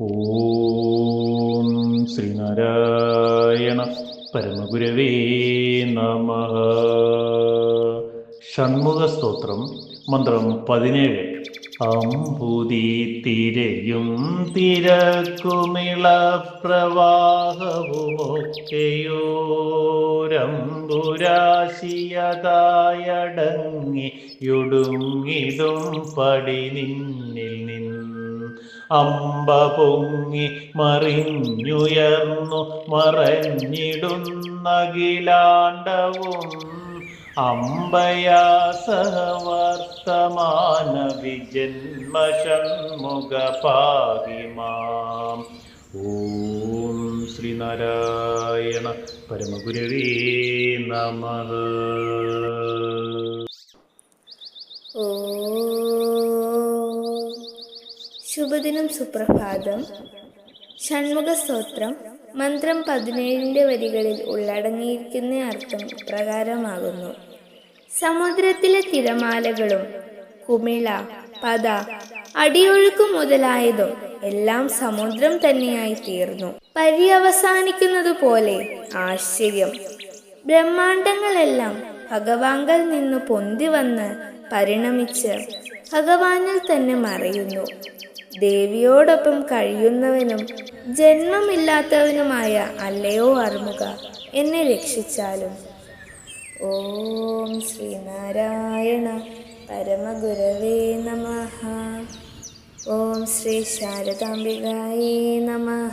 ഓം ശ്രീനാരായണ പരമഗുരവേ നമ. ഷൺമുഖ സ്തോത്രം മന്ത്രം പതിനേഴ്. അമ്പുതി തിരയും തിരക്കുമിള പ്രവാഹവുമൊക്കെയോരംബുരാശിയതായടങ്ങി യൊടുങ്ങിതും പടി നിന്നിൽ നിന്ന് അമ്പ പൊങ്ങി മറിഞ്ഞുയർന്നു മറഞ്ഞിടുന്നകിലാണ്ടവും അമ്പയാ സഹവർത്തമാന വിജന്മഷൺമുഖ പാകിമാം ഓം ശ്രീനാരായണ പരമഗുരുവേ നമ. ശുഭദിനം സുപ്രഭാതം. ഷൺമുഖ സ്തോത്രം മന്ത്രം പതിനേഴിന്റെ വരികളിൽ ഉള്ളടങ്ങിയിരിക്കുന്ന അർത്ഥം പ്രകാരമാകുന്നു. സമുദ്രത്തിലെ തിരമാലകളും കുമിള പത അടിയൊഴുക്ക് മുതലായതും എല്ലാം സമുദ്രം തന്നെയായി തീർന്നു. പര്യവസാനിക്കുന്നത് പോലെ ആശ്ചര്യം. ബ്രഹ്മാണ്ടങ്ങളെല്ലാം ഭഗവാങ്കൽ നിന്ന് പൊന്തി വന്ന് പരിണമിച്ച് ഭഗവാനിൽ തന്നെ മറയുന്നു. ദേവിയോടൊപ്പം കഴിയുന്നവനും ജന്മമില്ലാത്തവനുമായ അല്ലയോ അർമുക എന്നെ രക്ഷിച്ചാലും. ഓം ശ്രീനാരായണ പരമഗുരവേ നമ. ഓം ശ്രീ ശാരദാംബികായേ നമ.